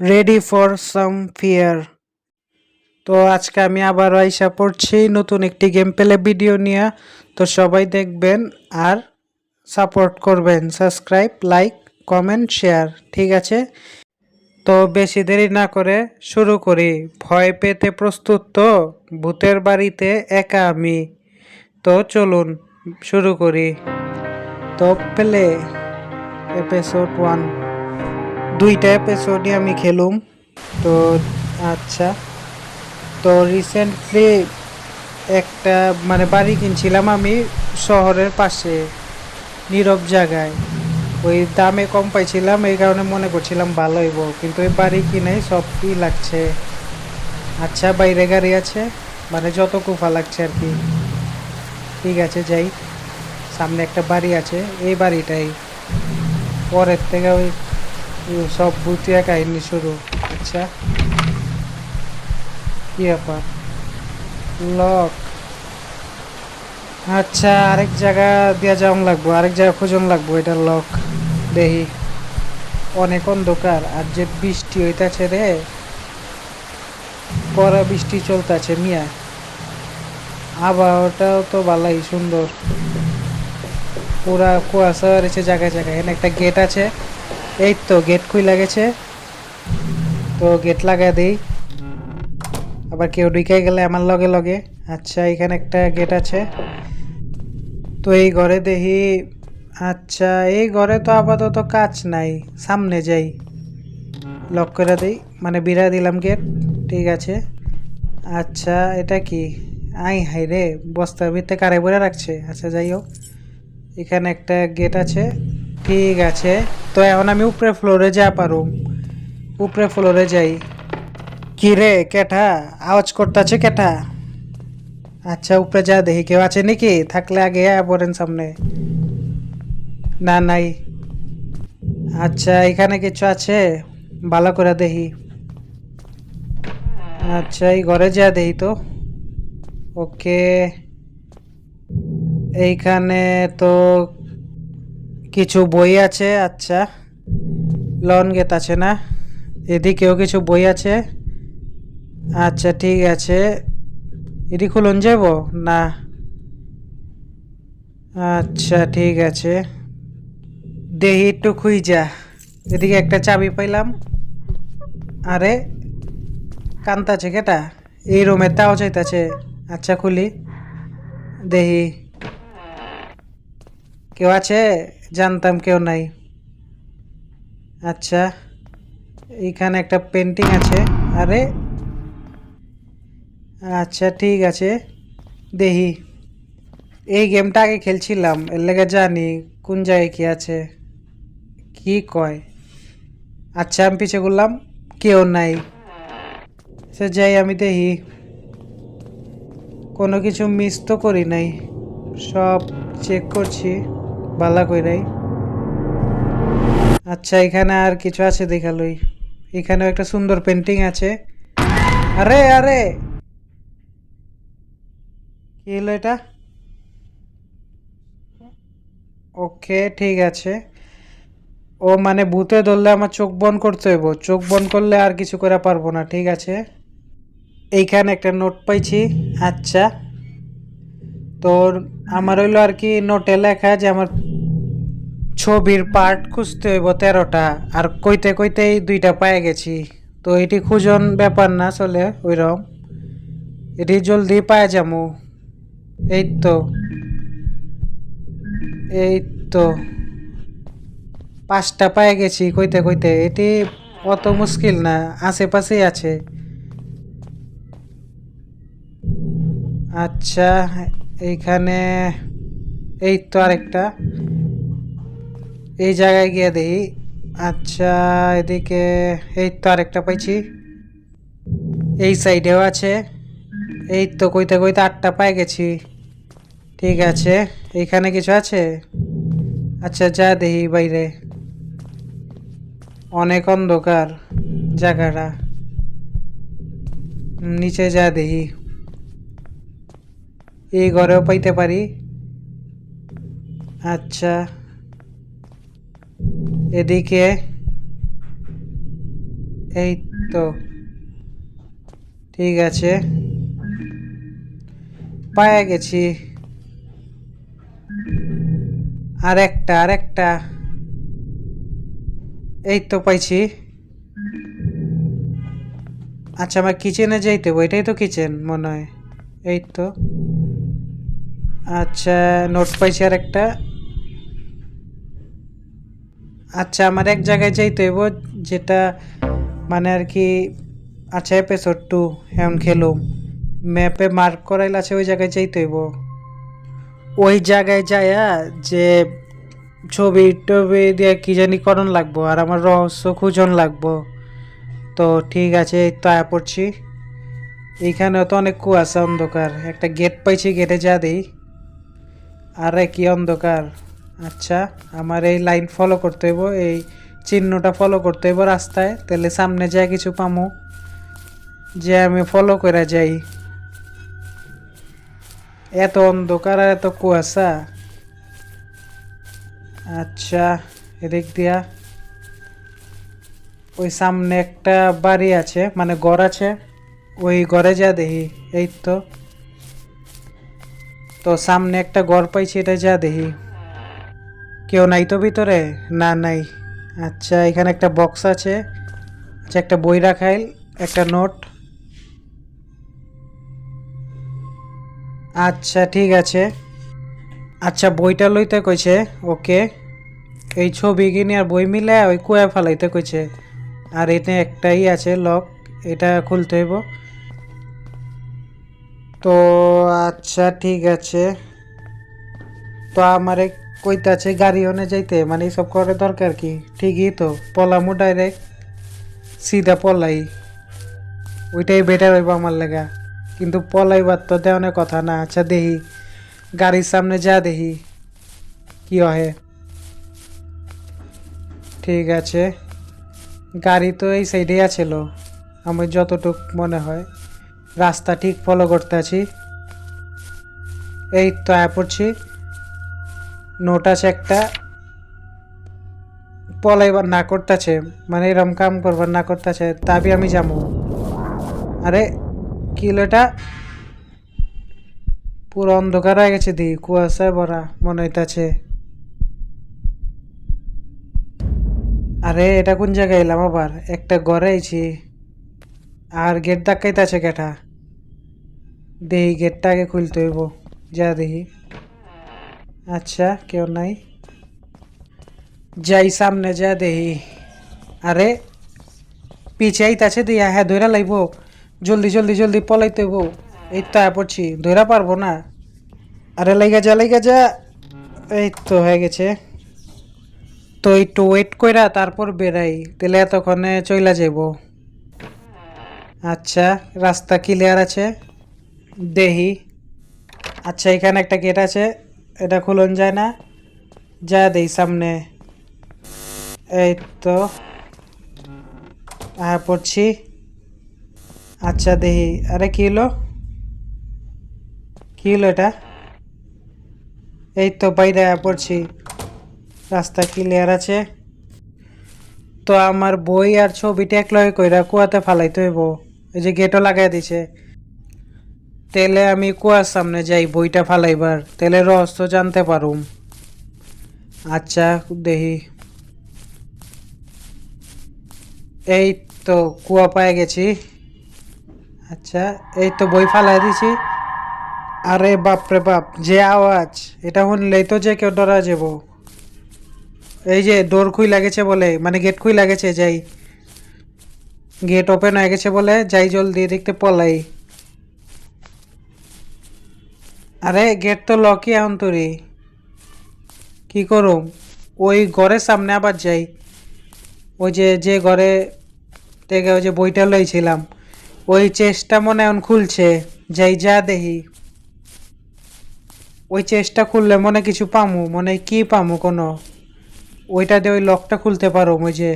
Ready for some fear তো আজকে আমি আবার আইসা পড়ছি নতুন একটি গেম পেলে ভিডিও নিয়ে। তো সবাই দেখবেন আর সাপোর্ট করবেন। সাবস্ক্রাইব লাইক কমেন্ট শেয়ার ঠিক আছে? তো বেশি দেরি না করে শুরু করি। ভয় পেতে প্রস্তুত তো? ভূতের বাড়িতে একা আমি। তো চলুন শুরু করি। তো পেলে এপিসোড ওয়ান দুইটা এপিসোডই আমি খেলুম। তো আচ্ছা। তো রিসেন্টলি একটা মানে বাড়ি কিনছিলাম আমি শহরের পাশে, নীরব জায়গায়। ওই দামে কম পাইছিলাম, এই কারণে মনে করছিলাম ভালো হইব, কিন্তু এই বাড়ি কিনাই সবই লাগছে। আচ্ছা বাইরে গাড়ি আছে মানে যত কুফা লাগছে আর কি। ঠিক আছে, যাই। সামনে একটা বাড়ি আছে, এই বাড়িটাই। পরের থেকে ওই সব ভুতিয়া কাহিনী শুরু। আচ্ছা। কি ব্যাপার? লক। আচ্ছা আরেক জায়গা দিয়া যাওয়া লাগবো, আরেক জায়গা খোঁজন লাগবো, এটা লক। দেহি। অনেক অন্ধকার, আর যে বৃষ্টি হইতাছে রে পরা বৃষ্টি চলতেছে মিয়া। আবহাওয়াটাও তো ভালোই সুন্দর। পুরা কুয়াশা রয়েছে জায়গায় জায়গায়, এখানে একটা গেট আছে। এই তো গেট খুলে গেছে। তো গেট লাগাই দেই। আবার কেউ ঢুকে গেলে আমার লগে লগে। আচ্ছা এখানে একটা গেট আছে। তো এই ঘরে দেখি আচ্ছা এই ঘরে তো আপাতত কাজ নাই। সামনে যাই। লক করে দেই। মানে বিড়া দিলাম গেট ঠিক আছে। আচ্ছা এটা কি? আই হাই রে, বস্তার ভিতরে কারে বলে রাখছে? আচ্ছা যাই হোক। এখানে একটা গেট আছে। ঠিক আছে। তো এখন আমি উপরে ফ্লোরে যা পারুম উপরে ফ্লোরে যাই। কি রে, কেঠা? আওয়াজ করতেছে কেঠা? আচ্ছা উপরে যা দেখি। কেউ আছে নাকি? থাকলে আগে পড়েন সামনে। না, নাই। আচ্ছা এখানে কিছু আছে? ভালো করে দেখি। আচ্ছা এই ঘরে যা দেখি তো। ওকে। এইখানে তো কিছু বই আছে আচ্ছা। লন গেট আছে না? এদিকেও কিছু বই আছে। আচ্ছা ঠিক আছে। এটি খুলুন যাব? না। আচ্ছা ঠিক আছে। দেহি একটু যা এদিকে একটা চাবি পাইলাম। আরে কান্তাছে কেটা? এই রুমের তাও চাইতাছে আচ্ছা খুলি। দেহি। কেউ আছে? জানতাম কেউ নাই। আচ্ছা এইখানে একটা পেন্টিং আছে। আরে আচ্ছা ঠিক আছে। দেখি। এই গেমটা আগে খেলছিলাম। এর লেগে জানি কোন জায়গায় কী আছে। কি কয়? আচ্ছা আমি পিছিয়ে করলাম কেউ নাই। সে যাই, আমি দেখি। কোনো কিছু মিস তো করি নাই। সব চেক করছি। বালা কইরাই আচ্ছা এখানে আর কিছু আছে দেখালই। এখানেও একটা সুন্দর পেন্টিং আছে। আরে আরে! কি হলো এটা? ওকে, ঠিক আছে। ও মানে ভূতে ধরলে আমার চোখ বন্ধ করতে হইব। চোখ বন্ধ করলে আর কিছু করে পারব না, ঠিক আছে? এইখানে একটা নোট পাইছি। আচ্ছা। তোর আমার হইল আর কি নোটে লেখা যে আমার ছবির পার্ট খুঁজতে হইব তেরোটা, আর কইতে কইতেই দুইটা পায়ে গেছি। তো এটি খুঁজন ব্যাপার না চলে ওইরকম। এটি জলদি পায়ে যাব এই তো। এই তো। পাঁচটা পায়ে গেছি কইতে কইতে। এটি অত মুশকিল না, আশেপাশেই আছে। আচ্ছা এইখানে এই তো আরেকটা। এই জায়গায় গিয়ে দেখি। আচ্ছা এদিকে এই তো আরেকটা পাইছি। এই সাইডেও আছে। এই তো কইতে কইতে আটটা পাই গেছি। ঠিক আছে, এইখানে কিছু আছে? আচ্ছা যা দেখি বাইরে। অনেক অন্ধকার জায়গাটা। নিচে যা দেখি। এই ঘরেও পাইতে পারি? আচ্ছা। এদিকে? এই তো। ঠিক আছে। পায়ে গেছি। আর একটা আর একটা এই তো পাইছি। আচ্ছা আমার কিচেনে যাইতে হবে। এটাই তো কিচেন মনে হয়। এই তো। আচ্ছা নোট পাইছি আর একটা আচ্ছা আমার এক জায়গায় যাইতে হইব, যেটা মানে আর কি আচ্ছা এপিসোড টু এমন খেলুম। ম্যাপে মার্ক করাইল আছে, ওই জায়গায় যাইতে হইব। ওই জায়গায় যায়া যে ছবি টবি দিয়ে কি জানি করণ লাগবো, আর আমার রহস্য খুঁজন লাগবো। তো ঠিক আছে তো আয়া পড়ছি। এইখানে তো অনেক কুয়াশা, অন্ধকার। একটা গেট পাইছি গেটে যা দেই। আরে কি অন্ধকার। আচ্ছা আমার এই লাইন ফলো করতে হইব, এই চিহ্নটা ফলো করতে হইব রাস্তায়, তাহলে সামনে যায় কিছু পামু। যে আমি ফলো করে যাই। এত অন্ধকার আর এত কুয়াশা। আচ্ছা এদিক দিয়া। ওই সামনে একটা বাড়ি আছে মানে ঘর আছে। ওই ঘরে যা দেখি, এই তো। তো সামনে একটা ঘর পাইছি, এটা যা দেখি। কেউ নাই তো ভিতরে? না, নাই। আচ্ছা এখানে একটা বক্স আছে। আচ্ছা একটা বই রাখাইল, একটা নোট আচ্ছা ঠিক আছে। আচ্ছা বইটা লইতে কইছে, ওকে। এই ছবি কিনে আর বই মিলে ওই কুয়া ফেলাইতে কইছে। আর এতে একটাই আছে লক এটা খুলতে হইব। তো আচ্ছা ঠিক আছে। তো আমার আমারে কইতাছে গাড়ি ওনে যাইতে মানে এইসব করে দরকার কি? ঠিকই তো, পলামু ডাইরেক্ট সিধা পলাই। ওইটাই বেটার হইব আমার লেগা। কিন্তু পলাইবার তো দেওয়ানের কথা না আচ্ছা দেখি, গাড়ির সামনে যা দেখি, কি হয়। ঠিক আছে, গাড়ি তো এই সাইডেই আছিল, আমার যতটুক মনে হয়। রাস্তা ঠিক ফলো করতে আছি। এই তো পড়ছি। নোট আছে একটা। পলাইবার না করতেছে মানে এরম কাম করবার না করতেছে তাবি আমি যাব। আরে, কি হলো এটা? পুরো অন্ধকার হয়ে গেছে দি, কুয়াশায় ভরা, মনে হইতাছে। আরে, এটা কোন জায়গায় এলাম আবার? একটা ঘরে আইছি। আর গেট ধাক্কাইতেছে কেটা? দেখি গেটটা আগে খুলতে হইব। যা দেখি। আচ্ছা কেউ নাই। যাই সামনে, যা দেখি। আরে, পিছে আইতাছে দিয়া হ্যাঁ ধইরা লাইব। জলদি জলদি জলদি পলাইতে হইব। এই তো পড়ছি। ধইরা পারব না? আরে, লাইগা যা লাইগা যা। এই তো হয়ে গেছে। তো একটু ওয়েট কইরা তারপর বেরাই তাহলে এতক্ষণে চইলা যাইব। আচ্ছা রাস্তা ক্লিয়ার আছে। দেহি। আচ্ছা এখানে একটা গেট আছে। এটা খুলন যায় না। যা দেই সামনে। এই তো। হ্যাঁ পড়ছি। আচ্ছা দেহি। আরে, কি হলো? কি হলো এটা? এই তো বাইরে পড়ছি। রাস্তা ক্লিয়ার আছে। তো আমার বই আর ছবিটা এক লগে কইরা কুয়াতে ফালাইতে হইব। এই যে গেটও লাগাই দিছে। তেলে আমি কুয়ার সামনে যাই, বইটা ফালাইবার। তেলে রহস্য জানতে পারুম। আচ্ছা দেখি। এই তো কুয়া পায়ে গেছি। আচ্ছা এই তো বই ফালাই দিছি। আরে বাপরে বাপ, যে আওয়াজ, এটা শুনলেই তো যে কেউ ডরা যাব। এই যে ডোর খুই লাগেছে বলে মানে গেট খুই লাগেছে যাই। গেট ওপেন হয়ে গেছে বলে, যাই জলদি দেখতে পলাই। আরে, গেট তো লকই এখন তোরি। কি করুম? ওই ঘরের সামনে আবার যাই। ওই যে যে ঘরে থেকে ওই যে বইটা লইছিলাম, ওই চেষ্টা মনে এখন খুলছে। যাই, যা দেখি। ওই চেষ্টা খুললে মনে কিছু পামু, মনে কি পামু কোনো। ওইটা দিয়ে ওই লকটা খুলতে পারো ওই যে।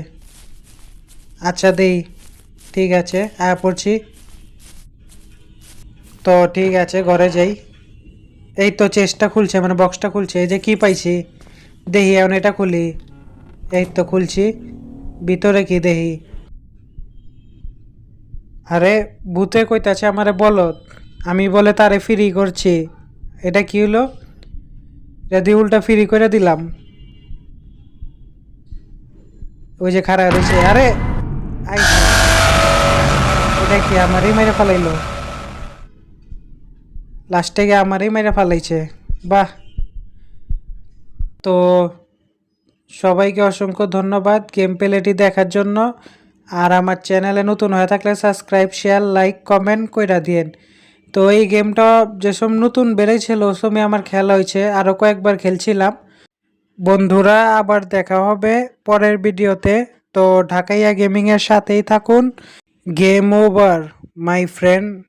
আচ্ছা দেই। ঠিক আছে আয়া পড়ছি। তো ঠিক আছে, ঘরে যাই। এই তো চেষ্টা খুলছে মানে বক্সটা খুলছে। এই যে কি পাইছি? দেখি এখন এটা খুলি। এই তো খুলছি। ভিতরে কি দেহি? আরে, ভূতে কইতাছে আমারে বলো। আমি বলে তারে ফ্রি করছি। এটা কি হলো? এটা দিয়ে উল্টা ফ্রি করে দিলাম। ওই যে খারাপ রয়েছে। আরে, আই কি আমারই মেরে ফেলাইলো। লাস্টে গিয়ে আমারই মেরে ফেলাইছে। বাহ। তো সবাইকে অসংখ্য ধন্যবাদ গেম প্লেটি দেখার জন্য। আর আমার চ্যানেলে নতুন হয়ে থাকলে সাবস্ক্রাইব, শেয়ার, লাইক, কমেন্ট কইরা দিয়েন। তো এই গেমটা যেসব নতুন বেড়েছিল ওই সময় আমার খেলা হয়েছে। আরও কয়েকবার খেলছিলাম। বন্ধুরা, আবার দেখা হবে পরের ভিডিওতে। তো ঢাকাইয়া গেমিংয়ের সাথেই থাকুন। Game over, my friend.